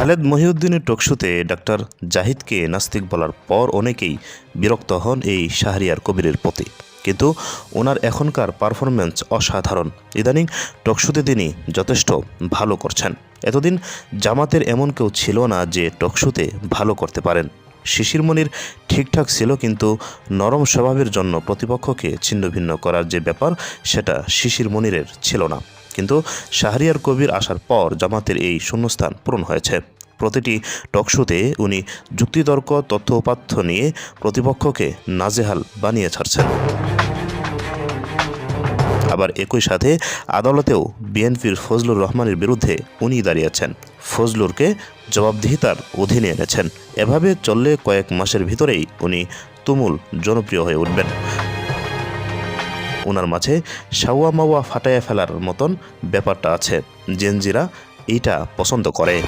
Khaled মহিউদ্দিনের টকশুতে doctor জাহিদকে নাস্তিক বলার পর অনেকেই বিরক্ত হন এই শাহরিয়ার কবিরের প্রতি। কিন্তু ওনার এখনকার পারফরমেন্স অসাধারণ। ইদানিং টকশুতে তিনি যথেষ্ট ভালো করছেন। এতদিন জামাতের এমন কেউ ছিল না যে টকশুতে ভালো করতে পারেন। শিশির মনির ঠিকঠাক ছিল কিন্তু নরম স্বভাবের জন্য প্রতিপক্ষকে ছিন্নভিন্ন করার যে ব্যাপার, সেটা শিশির মনিরের ছিল না। কিন্তু শাহরিয়ার কবির আসার পর জামাতের এই শূন্যস্থান পূরণ হয়েছে। প্রতিটি টকশোতে উনি যুক্তিতর্ক তথ্য উপাত্য নিয়ে প্রতিপক্ষকে নাজেহাল বানিয়ে ছাড়ছেন। আবার একই সাথে আদালতেও বিএনপির ফজলুর রহমানের বিরুদ্ধে উনি দাঁড়িয়েছেন। ফজলুরকে জবাবদিহিতার অধীনে এনেছেন। এভাবে চললে কয়েক মাসের ভিতরেই উনি তুমুল জনপ্রিয় হয়ে উঠবেন। ওনার মাঝে সাওয়া মাওয়া ফাটাইয়া ফেলার মতন ব্যাপারটা আছে। জেনজিরা এইটা পছন্দ করে।